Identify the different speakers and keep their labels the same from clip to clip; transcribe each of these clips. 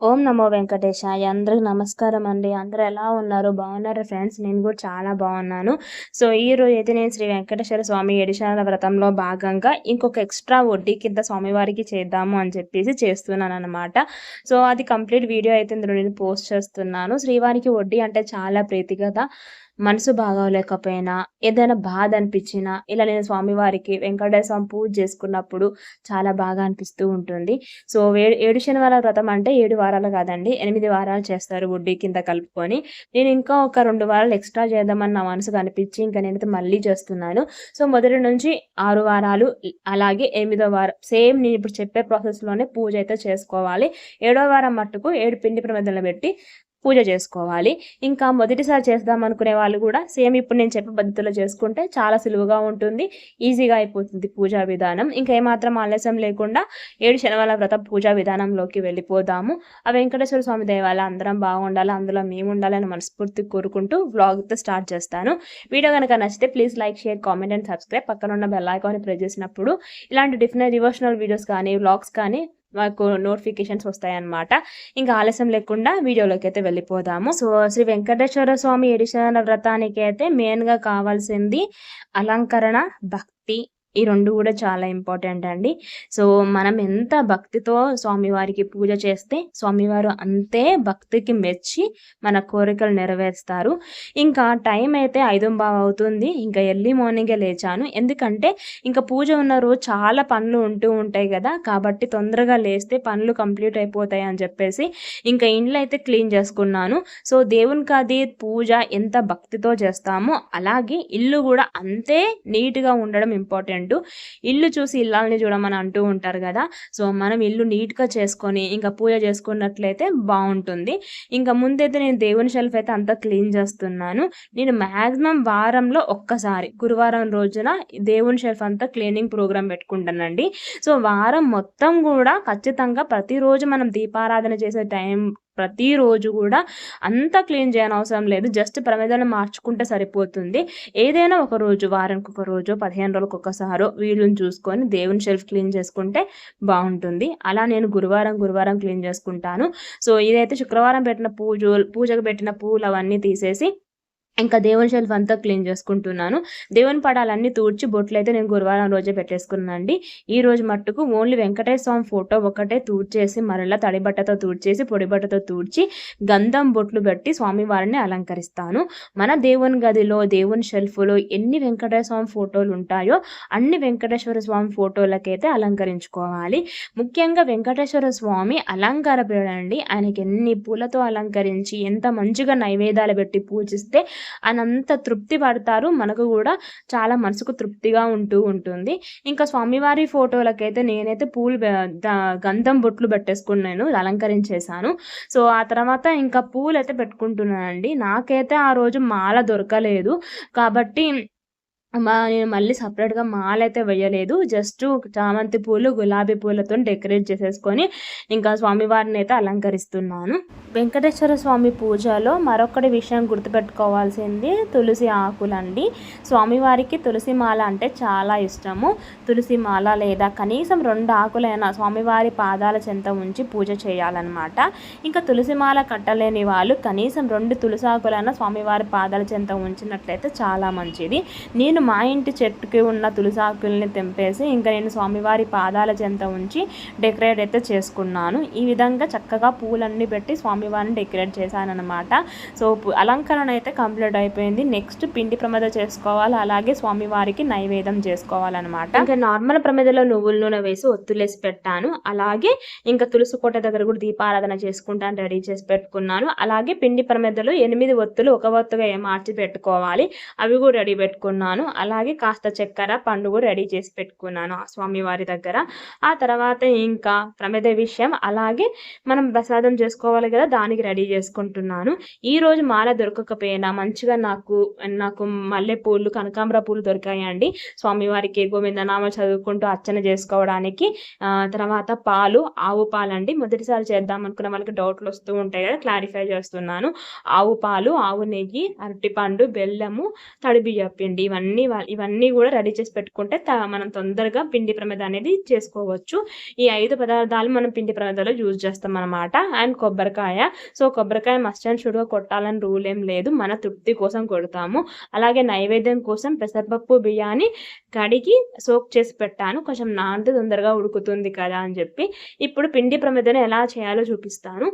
Speaker 1: ఓం నమో వెంకటేశాయ. అందరికి నమస్కారం అండి. అందరూ ఎలా ఉన్నారు? బాగున్నారు ఫ్రెండ్స్? నేను కూడా చాలా బాగున్నాను. సో ఈ రోజు అయితే నేను శ్రీ వెంకటేశ్వర స్వామి ఏడిశాల వ్రతంలో భాగంగా ఇంకొక ఎక్స్ట్రా వడ్డీ కింద స్వామివారికి చేద్దాము అని చెప్పేసి చేస్తున్నాను అనమాట సో అది కంప్లీట్ వీడియో అయితే ఇందులో నేను పోస్ట్ చేస్తున్నాను. శ్రీవారికి వడ్డీ అంటే చాలా ప్రీతి కదా. మనసు బాగోలేకపోయినా ఏదైనా బాధ అనిపించినా ఇలా నేను స్వామివారికి వెంకటేశ్వర స్వామి పూజ చేసుకున్నప్పుడు చాలా బాగా అనిపిస్తూ ఉంటుంది. సో ఏడు ఏడు శనివారాల వ్రతం అంటే ఏడు వారాలు కాదండి ఎనిమిది వారాలు చేస్తారు వడ్డీ కింద కలుపుకొని. నేను ఇంకా ఒక రెండు వారాలు ఎక్స్ట్రా చేద్దామని నా మనసుకు అనిపించి ఇంకా నేనైతే మళ్ళీ చేస్తున్నాను. సో మొదటి నుంచి ఆరు వారాలు అలాగే ఎనిమిదో వారం సేమ్ నేను ఇప్పుడు చెప్పే ప్రాసెస్లోనే పూజ అయితే చేసుకోవాలి. ఏడో వారం మట్టుకు ఏడు పిండి ప్రమిదలు పెట్టి పూజ చేసుకోవాలి. ఇంకా మొదటిసారి చేద్దాం అనుకునే వాళ్ళు కూడా సేమ్ ఇప్పుడు నేను చెప్పే పద్ధతిలో చేసుకుంటే చాలా సులువుగా ఉంటుంది. ఈజీగా అయిపోతుంది పూజా విధానం. ఇంకా ఏమాత్రం ఆలస్యం లేకుండా ఏడు శనివారం వ్రత పూజా విధానంలోకి వెళ్ళిపోదాము. ఆ వెంకటేశ్వర స్వామి దేవాల అందరం బాగుండాలి అందులో మేము ఉండాలని మనస్ఫూర్తి కోరుకుంటూ వ్లాగ్తో స్టార్ట్ చేస్తాను. వీడియో కనుక నచ్చితే please like share comment and subscribe పక్కన ఉన్న బెల్ ఐకాన్ని ప్రెస్ చేసినప్పుడు ఇలాంటి డిఫరెంట్ డివోషనల్ వీడియోస్ కానీ వ్లాగ్స్ కానీ మాకు నోటిఫికేషన్స్ వస్తాయన్నమాట. ఇంకా ఆలస్యం లేకుండా వీడియోలోకి అయితే వెళ్ళిపోదాము. సో శ్రీ వెంకటేశ్వర స్వామి ఎడిషన్ వ్రతానికి అయితే మెయిన్గా కావాల్సింది అలంకరణ భక్తి ఈ రెండు కూడా చాలా ఇంపార్టెంట్ అండి. సో మనం ఎంత భక్తితో స్వామివారికి పూజ చేస్తే స్వామివారు అంతే భక్తికి మెచ్చి మన కోరికలు నెరవేరుస్తారు. ఇంకా టైం అయితే ఐదు బావ అవుతుంది. ఇంకా ఎర్లీ మార్నింగే లేచాను. ఎందుకంటే ఇంకా పూజ ఉన్న రోజు చాలా పనులు ఉంటూ ఉంటాయి కదా. కాబట్టి తొందరగా లేస్తే పనులు కంప్లీట్ అయిపోతాయి అని చెప్పేసి ఇంకా ఇండ్లు అయితే క్లీన్ చేసుకున్నాను. సో దేవునికి అది పూజ ఎంత భక్తితో చేస్తామో అలాగే ఇల్లు కూడా అంతే నీట్గా ఉండడం ఇంపార్టెంట్ ఇల్లు చూసి ఇల్లాలని చూడమని అంటూ ఉంటారు కదా. సో మనం ఇల్లు నీట్గా చేసుకొని ఇంకా పూజ చేసుకున్నట్లయితే బాగుంటుంది ఇంకా ముందైతే నేను దేవుని షెల్ఫ్ అయితే అంతా క్లీన్ చేస్తున్నాను. నేను మ్యాక్సిమం వారంలో ఒక్కసారి గురువారం రోజున దేవుని షెల్ఫ్ అంతా క్లీనింగ్ ప్రోగ్రామ్ పెట్టుకుంటానండి. సో వారం మొత్తం కూడా ఖచ్చితంగా ప్రతిరోజు మనం దీపారాధన చేసే టైం ప్రతిరోజు కూడా అంతా క్లీన్ చేయని అవసరం లేదు. జస్ట్ ప్రమేదాన్ని మార్చుకుంటే సరిపోతుంది. ఏదైనా ఒక రోజు వారానికి ఒక రోజు పదిహేను రోజులకు ఒకసారో వీళ్ళని చూసుకొని దేవుని షెల్ఫ్ క్లీన్ చేసుకుంటే బాగుంటుంది. అలా నేను గురువారం గురువారం క్లీన్ చేసుకుంటాను. సో ఇదైతే శుక్రవారం పెట్టిన పూజ పూజకు పెట్టిన పూలు అవన్నీ తీసేసి ఇంకా దేవుని షెల్ఫ్ అంతా క్లీన్ చేసుకుంటున్నాను. దేవుని పడాలన్నీ తూడ్చి బొట్లు అయితే నేను గురువారం రోజే పెట్టేసుకున్నానండి. ఈ రోజు మట్టుకు ఓన్లీ వెంకటేశ్వర స్వామి ఫోటో ఒకటే తూడ్చేసి మరలా తడి బట్టతో తూడ్చేసి పొడి బట్టతో తూడ్చి గంధం బొట్లు పెట్టి స్వామివారిని అలంకరిస్తాను. మన దేవుని గదిలో దేవుని షెల్ఫ్లో ఎన్ని వెంకటేశ్వర స్వామి ఫోటోలు ఉంటాయో అన్ని వెంకటేశ్వర స్వామి ఫోటోలకైతే అలంకరించుకోవాలి. ముఖ్యంగా వెంకటేశ్వర స్వామి అలంకార అండి. ఆయనకి ఎన్ని పూలతో అలంకరించి ఎంత మంచిగా నైవేద్యాలు పెట్టి పూజిస్తే అంత తృప్తి పడతారు. మనకు కూడా చాలా మనసుకు తృప్తిగా ఉంటూ ఉంటుంది. ఇంకా స్వామివారి ఫోటోలకైతే నేనైతే పూలు గంధం బొట్లు పెట్టేసుకున్నాను అలంకరించేశాను. సో ఆ తర్వాత ఇంకా పూలు అయితే పెట్టుకుంటున్నానండి. నాకైతే ఆ రోజు మాల దొరకలేదు. కాబట్టి మా నేను మళ్ళీ సపరేట్గా మాల అయితే వేయలేదు. జస్ట్ చామంతి పూలు గులాబీ పూలతో డెకరేట్ చేసేసుకొని ఇంకా స్వామివారిని అయితే అలంకరిస్తున్నాను. వెంకటేశ్వర స్వామి పూజలో మరొకటి విషయం గుర్తుపెట్టుకోవాల్సింది తులసి ఆకులండి. స్వామివారికి తులసి మాల అంటే చాలా ఇష్టము. తులసి మాల లేదా కనీసం రెండు ఆకులైనా స్వామివారి పాదాల చెంత ఉంచి పూజ చేయాలన్నమాట. ఇంకా తులసి మాల కట్టలేని వాళ్ళు కనీసం రెండు తులసి ఆకులైనా స్వామివారి పాదాల చెంత ఉంచినట్లయితే చాలా మంచిది. నేను మా ఇంటి చెట్టుకి ఉన్న తులసి ఆకుల్ని తెంపేసి ఇంకా నేను స్వామివారి పాదాల చెంత ఉంచి డెకరేట్ అయితే చేసుకున్నాను. ఈ విధంగా చక్కగా పూలన్నీ పెట్టి స్వామివారిని డెకరేట్ చేశానమాట సో అలంకరణ అయితే కంప్లీట్ అయిపోయింది. నెక్స్ట్ పిండి ప్రమద చేసుకోవాలి. అలాగే స్వామివారికి నైవేద్యం చేసుకోవాలన్నమాట. ఇంకా నార్మల్ ప్రమదలో నువ్వుల నూనె వేసి ఒత్తులేసి పెట్టాను. అలాగే ఇంకా తులసి కోట దగ్గర కూడా దీపారాధన చేసుకుంటాను రెడీ చేసి పెట్టుకున్నాను. అలాగే పిండి ప్రమదలు ఎనిమిది ఒత్తులు ఒక ఒత్తుగా మార్చి పెట్టుకోవాలి. అవి కూడా రెడీ పెట్టుకున్నాను. అలాగే కాస్త చక్కెర పండు కూడా రెడీ చేసి పెట్టుకున్నాను ఆ స్వామివారి దగ్గర. ఆ తర్వాత ఇంకా ప్రమేద విషయం అలాగే మనం ప్రసాదం చేసుకోవాలి కదా దానికి రెడీ చేసుకుంటున్నాను. ఈ రోజు మాల దొరకకపోయినా మంచిగా నాకు నాకు మల్లెపూలు కనకాంబర పూలు దొరికాయండి. స్వామివారికి గోవిందనామ చదువుకుంటూ అర్చన చేసుకోవడానికి. తర్వాత పాలు ఆవు పాలండి. మొదటిసారి చేద్దాం అనుకున్న వాళ్ళకి డౌట్లు వస్తూ ఉంటాయి కదా క్లారిఫై చేస్తున్నాను. ఆవు పాలు ఆవు నెయ్యి అరటిపండు బెల్లము తడిబియ్యపిండి ఇవన్నీ ఇవన్నీ కూడా రెడీ చేసి పెట్టుకుంటే మనం తొందరగా పిండి ప్రమేద అనేది చేసుకోవచ్చు. ఈ ఐదు పదార్థాలు మనం పిండి ప్రమేదలో యూజ్ చేస్తాం అనమాట అండ్ కొబ్బరికాయ. సో కొబ్బరికాయ మస్ట్ అండ్ షుడ్గా కొట్టాలని రూల్ ఏం లేదు. మన తృప్తి కోసం కొడతాము. అలాగే నైవేద్యం కోసం పెసరపప్పు బియ్యాన్ని కడిగి సోక్ చేసి పెట్టాను. కొంచెం నానితే తొందరగా ఉడుకుతుంది కదా అని చెప్పి. ఇప్పుడు పిండి ప్రమేదను ఎలా చేయాలో చూపిస్తాను.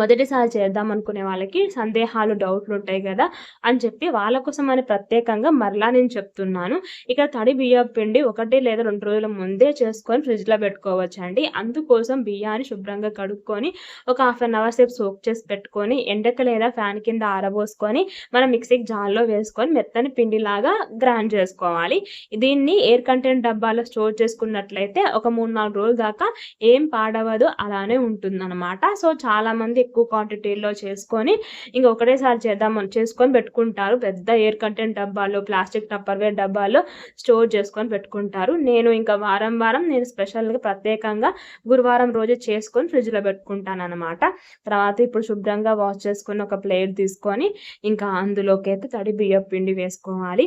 Speaker 1: మొదటిసారి చేద్దాం అనుకునే వాళ్ళకి సందేహాలు డౌట్లు ఉంటాయి కదా అని చెప్పి వాళ్ళ కోసం అని ప్రత్యేకంగా మరలా నేను చెప్తున్నాను. ఇక్కడ తడి బియ్యం పిండి ఒకటి లేదా రెండు రోజుల ముందే చేసుకొని ఫ్రిడ్జ్లో పెట్టుకోవచ్చు అండి అందుకోసం బియ్యాన్ని శుభ్రంగా కడుక్కొని ఒక హాఫ్ అన్ అవర్ సేపు సోక్ చేసి పెట్టుకొని ఎండక లేదా ఫ్యాన్ కింద ఆరబోసుకొని మనం మిక్సీకి జార్లో వేసుకొని మెత్తని పిండిలాగా గ్రైండ్ చేసుకోవాలి. దీన్ని ఎయిర్ కంటెంట్ డబ్బాలో స్టోర్ చేసుకున్నట్లయితే ఒక మూడు నాలుగు రోజుల దాకా ఏం పాడవదు అలానే ఉంటుందన్నమాట. సో చాలామంది ఎక్కువ క్వాంటిటీలో చేసుకొని ఇంకా ఒకటేసారి చేద్దామని చేసుకొని పెట్టుకుంటారు. పెద్ద ఎయిర్ కంటెంట్ డబ్బాలు ప్లాస్టిక్ టప్పర్వేర్ డబ్బాలో స్టోర్ చేసుకొని పెట్టుకుంటారు. నేను ఇంకా వారం వారం నేను స్పెషల్గా ప్రత్యేకంగా గురువారం రోజు చేసుకొని ఫ్రిడ్జ్లో పెట్టుకుంటాను అనమాట తర్వాత ఇప్పుడు శుభ్రంగా వాష్ చేసుకొని ఒక ప్లేట్ తీసుకొని ఇంకా అందులోకి అయితే తడి బియ్యం పిండి వేసుకోవాలి.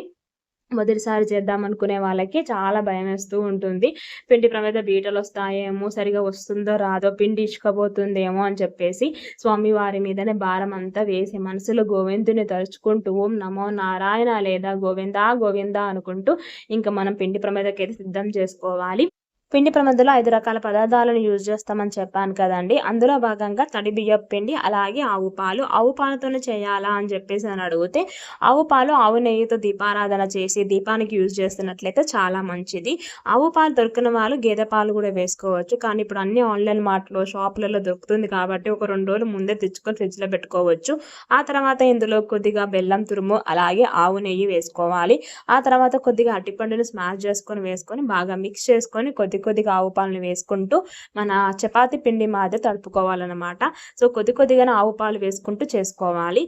Speaker 1: మొదటిసారి చేద్దాం అనుకునే వాళ్ళకి చాలా భయం వేస్తూ ఉంటుంది. పిండి ప్రమేద బీటలు వస్తాయేమో సరిగా వస్తుందో రాదో పిండి ఇచ్చుకపోతుందేమో అని చెప్పేసి స్వామివారి మీదనే భారం అంతా వేసి మనసులో గోవిందుని తలుచుకుంటూ ఓం నమో నారాయణ లేదా గోవిందా గోవిందా అనుకుంటూ ఇంకా మనం పిండి ప్రమేదకి అయితే సిద్ధం చేసుకోవాలి. పిండి ప్రమద్దులో ఐదు రకాల పదార్థాలను యూజ్ చేస్తామని చెప్పాను కదండి. అందులో భాగంగా తడి బియ్యం పిండి అలాగే ఆవు పాలు. ఆవు పాలతోనే చేయాలా అని చెప్పేసి అని అడిగితే ఆవు పాలు ఆవు నెయ్యితో దీపారాధన చేసి దీపానికి యూజ్ చేస్తున్నట్లయితే చాలా మంచిది. ఆవు పాలు దొరికిన వాళ్ళు గేదె పాలు కూడా వేసుకోవచ్చు. కానీ ఇప్పుడు అన్ని ఆన్లైన్ మార్ట్లో షాపులలో దొరుకుతుంది కాబట్టి ఒక రెండు రోజులు ముందే తెచ్చుకొని ఫ్రిడ్జ్లో పెట్టుకోవచ్చు. ఆ తర్వాత ఇందులో కొద్దిగా బెల్లం తురుము అలాగే ఆవు నెయ్యి వేసుకోవాలి. ఆ తర్వాత కొద్దిగా అరటిపండుని స్మాష్ చేసుకొని వేసుకొని బాగా మిక్స్ చేసుకొని కొద్దిగా కొద్ది కొద్దిగా ఆవు పాలను వేసుకుంటూ మన చపాతి పిండి మాదిరి తడుపుకోవాలన్నమాట సో కొద్ది కొద్దిగా ఆవు పాలు వేసుకుంటూ చేసుకోవాలి.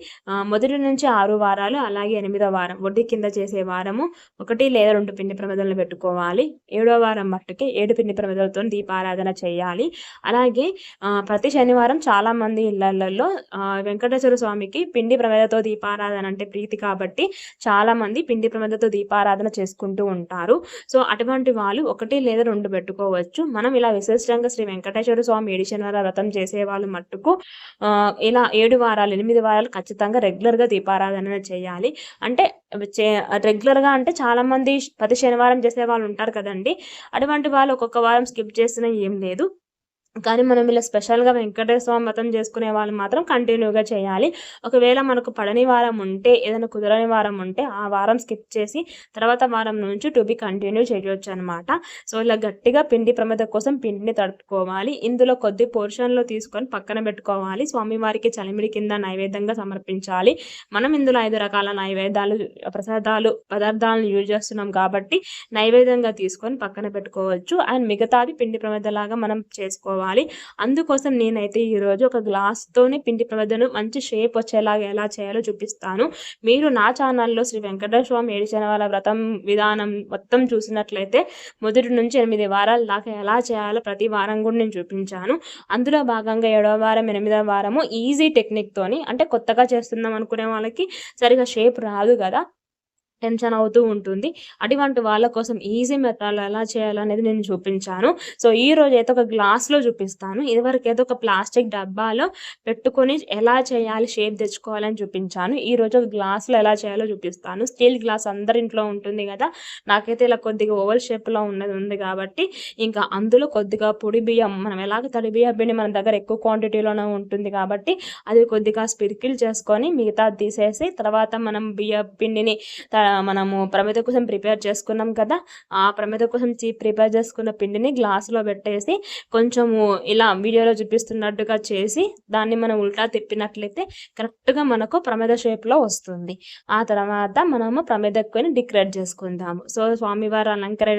Speaker 1: మొదటి నుంచి ఆరు వారాలు అలాగే ఎనిమిదో వారం వడ్డీ కింద చేసే వారము ఒకటి లేదా రెండు పిండి ప్రమదలను పెట్టుకోవాలి. ఏడో వారం మట్టుకి ఏడు పిండి ప్రమదలతో దీపారాధన చేయాలి. అలాగే ప్రతి శనివారం చాలా మంది ఇళ్ళలో వెంకటేశ్వర స్వామికి పిండి ప్రమిదతో దీపారాధన అంటే ప్రీతి కాబట్టి చాలా మంది పిండి ప్రమిదతో దీపారాధన చేసుకుంటూ ఉంటారు. సో అటువంటి వాళ్ళు ఒకటి లేదా రెండు పెట్టుకోవచ్చు. మనం ఇలా విశిష్టంగా శ్రీ వెంకటేశ్వర స్వామి ఏడు శనివార వ్రతం చేసే వాళ్ళు మట్టుకు ఇలా ఏడు వారాలు ఎనిమిది వారాలు ఖచ్చితంగా రెగ్యులర్గా దీపారాధన చేయాలి. అంటే చే రెగ్యులర్గా అంటే చాలామంది ప్రతి శనివారం చేసే వాళ్ళు ఉంటారు కదండి. అటువంటి వాళ్ళు ఒక్కొక్క వారం స్కిప్ చేసినా ఏం లేదు. కానీ మనం ఇలా స్పెషల్గా వెంకటేశ్వర స్వామి వ్రతం చేసుకునే వాళ్ళు మాత్రం కంటిన్యూగా చేయాలి. ఒకవేళ మనకు పడని వారం ఉంటే ఏదైనా కుదరని వారం ఉంటే ఆ వారం స్కిప్ చేసి తర్వాత వారం నుంచి టు బి కంటిన్యూ చేయొచ్చు అనమాట సో ఇలా గట్టిగా పిండి ప్రమేద కోసం పిండిని తట్టుకోవాలి ఇందులో కొద్ది పోర్షన్లో తీసుకొని పక్కన పెట్టుకోవాలి. స్వామివారికి చలిమిడి కింద నైవేద్యంగా సమర్పించాలి. మనం ఇందులో ఐదు రకాల నైవేద్యాలు ప్రసాదాలు పదార్థాలను యూజ్ చేస్తున్నాం కాబట్టి నైవేద్యంగా తీసుకొని పక్కన పెట్టుకోవచ్చు. అండ్ మిగతాది పిండి ప్రమిదలాగా మనం చేసుకోవాలి అందుకోసం నేనైతే ఈరోజు ఒక గ్లాస్తోనే పిండి ప్రమిదను మంచి షేప్ వచ్చేలాగా ఎలా చేయాలో చూపిస్తాను. మీరు నా ఛానల్లో శ్రీ వెంకటేశ్వర స్వామి ఏడు శనివార వ్రతం విధానం మొత్తం చూసినట్లయితే మొదటి నుంచి ఎనిమిది వారాల దాకా ఎలా చేయాలో ప్రతి వారం కూడా నేను చూపించాను. అందులో భాగంగా ఏడవ వారం ఎనిమిదవ వారము ఈజీ టెక్నిక్తోని అంటే కొత్తగా చేస్తున్నాం అనుకునే వాళ్ళకి సరిగా షేప్ రాదు కదా. టెన్షన్ అవుతూ ఉంటుంది. అటువంటి వాళ్ళ కోసం ఈజీ మెథడ్లో ఎలా చేయాలో అనేది నేను చూపించాను. సో ఈ రోజు అయితే ఒక గ్లాస్లో చూపిస్తాను. ఇదివరకు అయితే ఒక ప్లాస్టిక్ డబ్బాలో పెట్టుకొని ఎలా చేయాలి షేప్ తెచ్చుకోవాలని చూపించాను. ఈ రోజు ఒక గ్లాస్లో ఎలా చేయాలో చూపిస్తాను. స్టీల్ గ్లాస్ అందరి ఇంట్లో ఉంటుంది కదా నాకైతే ఇలా కొద్దిగా ఓవల్ షేప్లో ఉన్నది ఉంది కాబట్టి ఇంకా అందులో కొద్దిగా పొడి బియ్యం మనం ఎలాగ తడి బియ్యం పిండి మన దగ్గర ఎక్కువ క్వాంటిటీలోనే ఉంటుంది కాబట్టి అది కొద్దిగా స్పిరికిల్ చేసుకొని మిగతా తీసేసి తర్వాత మనం బియ్య పిండిని మనము ప్రమిద కోసం ప్రిపేర్ చేసుకున్నాం కదా ఆ ప్రమిద కోసం ప్రిపేర్ చేసుకున్న పిండిని గ్లాసులో పెట్టేసి కొంచెము ఇలా వీడియోలో చూపిస్తున్నట్టుగా చేసి దాన్ని మనం ఉల్టా తిప్పినట్లయితే కరెక్ట్గా మనకు ప్రమిద షేప్లో వస్తుంది. ఆ తర్వాత మనము ప్రమిదక్కుని డిక్రేట్ చేసుకుందాము. సో స్వామివారు అలంకర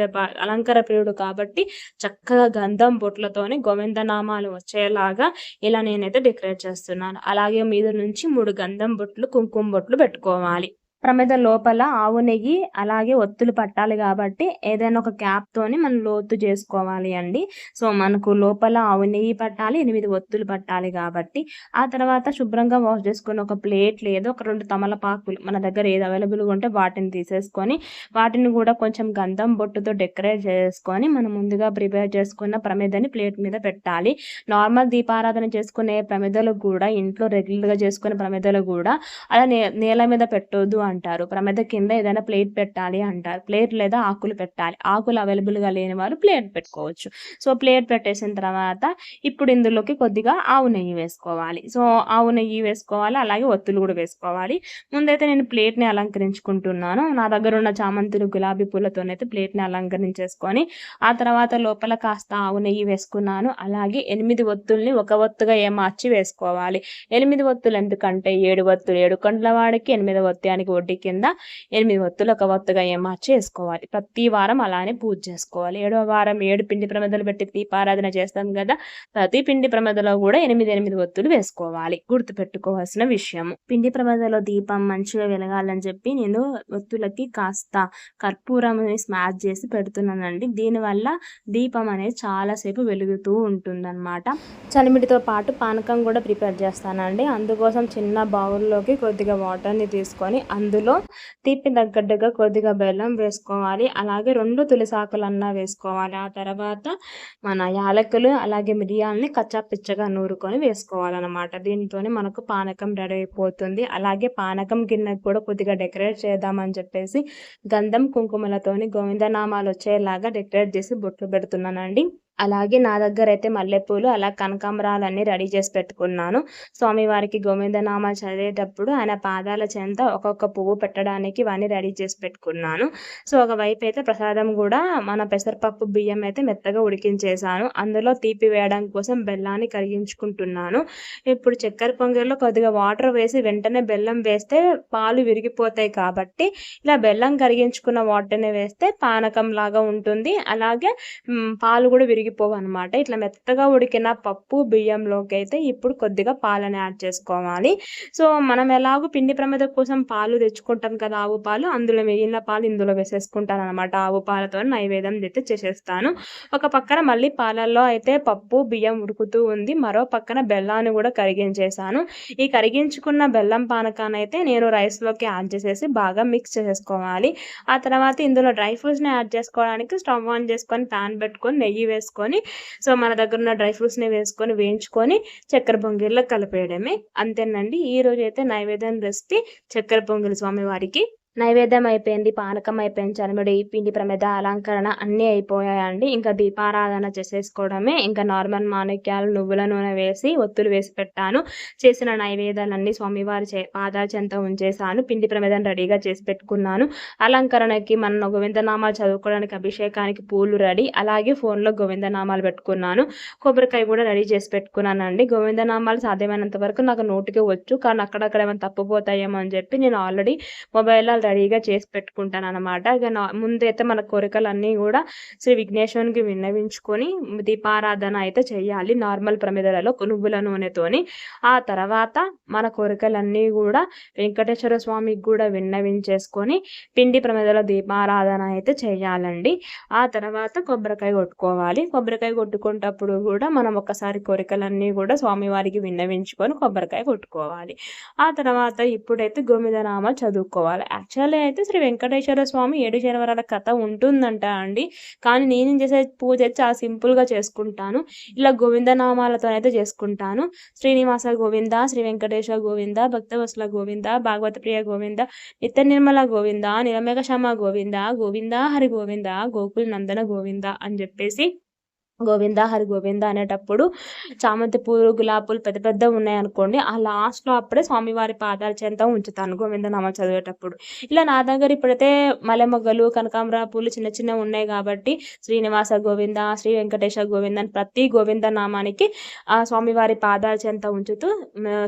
Speaker 1: అలంకార ప్రియుడు కాబట్టి చక్కగా గంధం బొట్లతోని గోవిందనామాలు వచ్చేలాగా ఇలా నేనైతే డెకరేట్ చేస్తున్నాను. అలాగే మీద నుంచి మూడు గంధం బొట్లు కుంకుమ బొట్లు పెట్టుకోవాలి. ప్రమేద లోపల ఆవు నెయ్యి అలాగే ఒత్తులు పట్టాలి కాబట్టి ఏదైనా ఒక క్యాప్తోని మనం లోతు చేసుకోవాలి అండి. సో మనకు లోపల ఆవు నెయ్యి పట్టాలి ఎనిమిది ఒత్తులు పట్టాలి కాబట్టి ఆ తర్వాత శుభ్రంగా వాష్ చేసుకుని ఒక ప్లేట్ లేదా ఒక రెండు తమలపాకులు మన దగ్గర ఏది అవైలబుల్గా ఉంటే వాటిని తీసేసుకొని వాటిని కూడా కొంచెం గంధం బొట్టుతో డెకరేట్ చేసుకొని మనం ముందుగా ప్రిపేర్ చేసుకున్న ప్రమేదని ప్లేట్ మీద పెట్టాలి. నార్మల్ దీపారాధన చేసుకునే ప్రమేదలు కూడా ఇంట్లో రెగ్యులర్గా చేసుకునే ప్రమేదలు కూడా అలా నేల మీద పెట్టొద్దు అంటారు. ప్రమిద కింద ఏదైనా ప్లేట్ పెట్టాలి అంటారు. ప్లేట్ లేదా ఆకులు పెట్టాలి. ఆకులు అవైలబుల్గా లేని వారు ప్లేట్ పెట్టుకోవచ్చు. సో ప్లేట్ పెట్టేసిన తర్వాత ఇప్పుడు ఇందులోకి కొద్దిగా ఆవు నెయ్యి వేసుకోవాలి. సో ఆవు నెయ్యి వేసుకోవాలి. అలాగే ఒత్తులు కూడా వేసుకోవాలి. ముందైతే నేను ప్లేట్ని అలంకరించుకుంటున్నాను. నా దగ్గర ఉన్న చామంతులు గులాబీ పూలతోనైతే ప్లేట్ని అలంకరించేసుకొని ఆ తర్వాత లోపల కాస్త ఆవు నెయ్యి వేసుకున్నాను. అలాగే ఎనిమిది ఒత్తుల్ని ఒక ఒత్తుగా ఏమార్చి వేసుకోవాలి. ఎనిమిది ఒత్తులు ఎందుకంటే ఏడు ఒత్తులు. ఏడు కండ్ల వాడికి ఎనిమిది ఒత్తానికి వడ్డీ కింద ఎనిమిది ఒత్తులు ఒక ఒత్తుగా ఏమార్చి వేసుకోవాలి. ప్రతి వారం అలానే పూజ చేసుకోవాలి. ఏడవ వారం ఏడు పిండి ప్రమదలు పెట్టి దీపారాధన చేస్తాం కదా ప్రతి పిండి ప్రమదలో కూడా ఎనిమిది ఎనిమిది ఒత్తులు వేసుకోవాలి. గుర్తు పెట్టుకోవాల్సిన విషయం పిండి ప్రమదలో దీపం మంచిగా వెలగాలని చెప్పి నేను ఒత్తులకి కాస్త కర్పూరం స్మాష్ చేసి పెడుతున్నానండి. దీనివల్ల దీపం అనేది చాలాసేపు వెలుగుతూ ఉంటుందన్నమాట. చలిమిడితో పాటు పానకం కూడా ప్రిపేర్ చేస్తానండి. అందుకోసం చిన్న బౌల్లోకి కొద్దిగా వాటర్ని తీసుకొని అందులో తీపి తగ్గట్టుగా కొద్దిగా బెల్లం వేసుకోవాలి. అలాగే రెండు తులసాకులన్నా వేసుకోవాలి. ఆ తర్వాత మన యాలకులు అలాగే మిరియాలని కచ్చా పిచ్చగా నూరుకొని వేసుకోవాలన్నమాట. దీంతో మనకు పానకం రెడీ అయిపోతుంది. అలాగే పానకం గిన్నె కూడా కొద్దిగా డెకరేట్ చేద్దామని చెప్పేసి గంధం కుంకుమలతోని గోవిందనామాలు వచ్చేలాగా డెకరేట్ చేసి బొట్లు పెడుతున్నానండి. అలాగే నా దగ్గర అయితే మల్లెపూలు అలా కనకాంబరాలన్నీ రెడీ చేసి పెట్టుకున్నాను. స్వామివారికి గోవిందనామా చదివేటప్పుడు ఆయన పాదాల చెంత ఒక్కొక్క పువ్వు పెట్టడానికి ఇవన్నీ రెడీ చేసి పెట్టుకున్నాను. సో ఒకవైపు అయితే ప్రసాదం కూడా మన పెసరపప్పు బియ్యం అయితే మెత్తగా ఉడికించేసాను అందులో తీపి వేయడం కోసం బెల్లాన్ని కరిగించుకుంటున్నాను. ఇప్పుడు చక్కెర పొంగల్లో కొద్దిగా వాటర్ వేసి వెంటనే బెల్లం వేస్తే పాలు విరిగిపోతాయి కాబట్టి ఇలా బెల్లం కరిగించుకున్న వాటర్ని వేస్తే పానకం లాగా ఉంటుంది. అలాగే పాలు కూడా విరిగి ఉడికిపోవు అనమాట ఇట్లా మెత్తగా ఉడికిన పప్పు బియ్యంలోకి అయితే ఇప్పుడు కొద్దిగా పాలని యాడ్ చేసుకోవాలి. సో మనం ఎలాగో పిండి ప్రమేదం కోసం పాలు తెచ్చుకుంటాం కదా ఆవు పాలు అందులో మిగిలిన పాలు ఇందులో వేసేసుకుంటాను అనమాట ఆవు పాలతో నైవేద్యం అయితే చేసేస్తాను. ఒక పక్కన మళ్ళీ పాలల్లో అయితే పప్పు బియ్యం ఉడుకుతూ ఉంది. మరో పక్కన బెల్లాన్ని కూడా కరిగించేసాను ఈ కరిగించుకున్న బెల్లం పానకాన్ని అయితే నేను రైస్లోకి యాడ్ చేసేసి బాగా మిక్స్ చేసేసుకోవాలి. ఆ తర్వాత ఇందులో డ్రై ఫ్రూట్స్ని యాడ్ చేసుకోవడానికి స్టవ్ ఆన్ చేసుకొని ప్యాన్ పెట్టుకొని నెయ్యి వేసుకొని వేసుకొని సో మన దగ్గర ఉన్న డ్రై ఫ్రూట్స్ని వేసుకొని వేయించుకొని చక్కెర పొంగిల్లో కలిపేయడమే. అంతేనండి. ఈ రోజు అయితే నైవేద్యం రెసిపీ చక్కెర పొంగిలి స్వామి వారికి నైవేద్యం అయిపోయింది పానకం అయిపోయింది చనిమిడి పిండి ప్రమేద అలంకరణ అన్నీ అయిపోయాయండి. ఇంకా దీపారాధన చేసేసుకోవడమే ఇంకా నార్మల్ మాణిక్యాలు నువ్వుల నూనె వేసి ఒత్తులు వేసి పెట్టాను. చేసిన నైవేద్యాలన్నీ స్వామివారి చే పాదాచంత ఉంచేసాను పిండి ప్రమేదం రెడీగా చేసి పెట్టుకున్నాను. అలంకరణకి మన గోవిందనామాలు చదువుకోవడానికి అభిషేకానికి పూలు రెడీ. అలాగే ఫోన్లో గోవిందనామాలు పెట్టుకున్నాను. కొబ్బరికాయ కూడా రెడీ చేసి పెట్టుకున్నానండి. గోవిందనామాలు సాధ్యమైనంత వరకు నాకు నోటికి వచ్చు. కానీ అక్కడక్కడ ఏమైనా తప్పిపోతాయేమో అని చెప్పి నేను ఆల్రెడీ మొబైల్లో రెడీగా చేసి పెట్టుకుంటాను అనమాట ఇక ముందైతే మన కోరికలన్నీ కూడా శ్రీ విఘ్నేశ్వరునికి విన్నవించుకొని దీపారాధన అయితే చేయాలి నార్మల్ ప్రమిదలలో నువ్వుల నూనెతోని. ఆ తర్వాత మన కోరికలన్నీ కూడా వెంకటేశ్వర స్వామికి కూడా విన్నవించేసుకొని పిండి ప్రమిదల దీపారాధన అయితే చేయాలండి. ఆ తర్వాత కొబ్బరికాయ కొట్టుకోవాలి. కొబ్బరికాయ కొట్టుకునేటప్పుడు కూడా మనం ఒకసారి కోరికలన్నీ కూడా స్వామివారికి విన్నవించుకొని కొబ్బరికాయ కొట్టుకోవాలి. ఆ తర్వాత ఇప్పుడైతే గోమిదనామ చదువుకోవాలి. యాక్చువల్లీ అయితే శ్రీ వెంకటేశ్వర స్వామి ఏడు శనివారాల కథ ఉంటుందంట అండి. కానీ నేను చేసే పూజ చాలా సింపుల్గా చేసుకుంటాను. ఇలా గోవిందనామాలతో అయితే చేసుకుంటాను. శ్రీనివాస గోవింద శ్రీ వెంకటేశ్వర గోవింద భక్తవసుల గోవింద భాగవత ప్రియ గోవింద నిత్య నిర్మల గోవింద నిరమేఘ శమ గోవింద గోవింద హరి గోవింద గోకుల్ నందన గోవింద అని చెప్పేసి గోవింద హరి గోవింద అనేటప్పుడు చామంతి పూలు గులాబులు పూలు పెద్ద పెద్ద ఉన్నాయనుకోండి ఆ లాస్ట్లో అప్పుడే స్వామివారి పాదాల చెంత ఉంచుతాను గోవింద నామ చదివేటప్పుడు. ఇలా నా దగ్గర ఇప్పుడైతే మలెమొగ్గలు కనకాంబర పూలు చిన్న చిన్న ఉన్నాయి కాబట్టి శ్రీనివాస గోవింద శ్రీ వెంకటేశ గోవింద అని ప్రతి గోవింద నామానికి ఆ స్వామివారి పాదాల చెంత ఉంచుతూ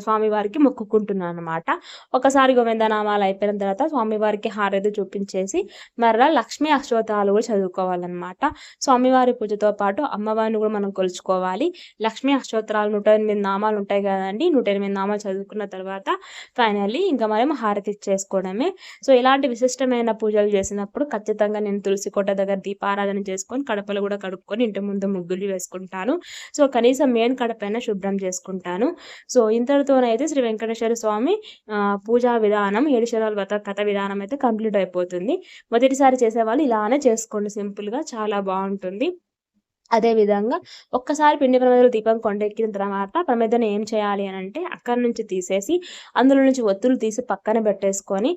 Speaker 1: స్వామివారికి మొక్కుకుంటున్నాను అనమాట ఒకసారి గోవింద నామాలు అయిపోయిన తర్వాత స్వామివారికి హారతి చూపించేసి మరలా లక్ష్మీ అశ్వతాలు కూడా చదువుకోవాలన్నమాట. స్వామివారి పూజతో పాటు అమ్మవారిని కూడా మనం కొలుచుకోవాలి. లక్ష్మీ అష్టోత్తరాలు నూట ఎనిమిది నామాలు ఉంటాయి కదండి. నూట ఎనిమిది నామాలు చదువుకున్న తర్వాత ఫైనల్లీ ఇంకా మనం హారతి చేసుకోవడమే. సో ఇలాంటి విశిష్టమైన పూజలు చేసినప్పుడు ఖచ్చితంగా నేను తులసి కోట దగ్గర దీపారాధన చేసుకొని కడపలు కూడా కడుక్కొని ఇంటి ముందు ముగ్గులు వేసుకుంటాను. సో కనీసం మెయిన్ కడపైన శుభ్రం చేసుకుంటాను. సో ఇంతటితోనైతే శ్రీ వెంకటేశ్వర స్వామి పూజా విధానం ఏడు శరాల వ్రత కథ విధానం అయితే కంప్లీట్ అయిపోతుంది. మొదటిసారి చేసేవాళ్ళు ఇలానే చేసుకోండి. సింపుల్గా చాలా బాగుంటుంది. అదేవిధంగా ఒక్కసారి పిండి ప్రమేదలు దీపం కొండెక్కిన తర్వాత ప్రమేదను ఏం చేయాలి అని అంటే అక్కడి నుంచి తీసేసి అందులో నుంచి ఒత్తులు తీసి పక్కన పెట్టేసుకొని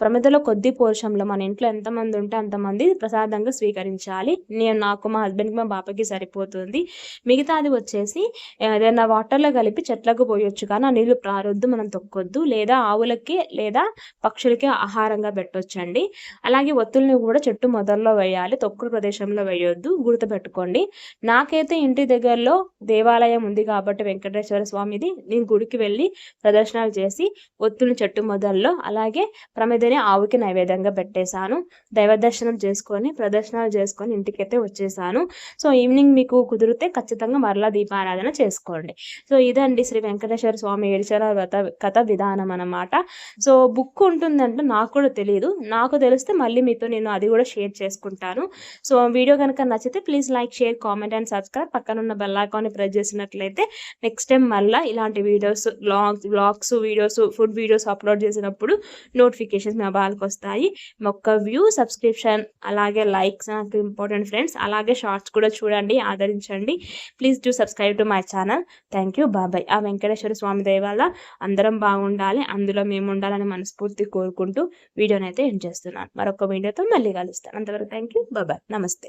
Speaker 1: ప్రమేదలో కొద్ది పోర్షంలో మన ఇంట్లో ఎంతమంది ఉంటే అంతమంది ప్రసాదంగా స్వీకరించాలి. నేను నాకు మా హస్బెండ్కి మా బాపకి సరిపోతుంది. మిగతాది వచ్చేసి ఏదైనా వాటర్లో కలిపి చెట్లకు పోయొచ్చు కానీ ఆ నీళ్ళు ప్రారొద్దు మనం తొక్కొద్దు. లేదా ఆవులకి లేదా పక్షులకి ఆహారంగా పెట్టొచ్చండి. అలాగే ఒత్తుల్ని కూడా చెట్టు మొదల్లో వేయాలి తొక్కుడు ప్రదేశంలో వేయొద్దు గుర్తుపెట్టుకోండి నాకైతే ఇంటి దగ్గరలో దేవాలయం ఉంది కాబట్టి వెంకటేశ్వర స్వామిది. నేను గుడికి వెళ్ళి ప్రదర్శనలు చేసి ఒత్తుని చెట్టు మొదల్లో అలాగే ప్రమిదని ఆవుకి నైవేద్యంగా పెట్టేశాను. దైవ దర్శనం చేసుకొని ప్రదర్శనలు చేసుకొని ఇంటికైతే వచ్చేసాను సో ఈవినింగ్ మీకు కుదిరితే ఖచ్చితంగా మరలా దీపారాధన చేసుకోండి. సో ఇదండి శ్రీ వెంకటేశ్వర స్వామి ఏడిచర వ్రత కథ విధానం అనమాట సో బుక్ ఉంటుందంటే నాకు కూడా తెలియదు నాకు తెలిస్తే మళ్ళీ మీతో నేను అది కూడా షేర్ చేసుకుంటాను. సో వీడియో కనుక నచ్చితే please like share comment and subscribe పక్కన ఉన్న బెల్ ఐకాన్ని ప్రెస్ చేసినట్లయితే నెక్స్ట్ టైం మళ్ళీ ఇలాంటి videos blogs blogs videos food videos upload చేసినప్పుడు నోటిఫికేషన్స్ మా బాల్కి వస్తాయి. మొక్క వ్యూ సబ్స్క్రిప్షన్ అలాగే లైక్స్ నాకు ఇంపార్టెంట్ ఫ్రెండ్స్ అలాగే షార్ట్స్ కూడా చూడండి ఆదరించండి. Please do subscribe to my channel thank you bye bye ఆ వెంకటేశ్వర స్వామి దయ అందరం బాగుండాలి అందులో మేము ఉండాలని మనస్ఫూర్తి కోరుకుంటూ వీడియోని అయితే ఎండ్ చేస్తున్నాను. మరొక వీడియోతో మళ్ళీ కలుస్తాను. అంతవరకు థ్యాంక్ యూ బాబాయ్ నమస్తే.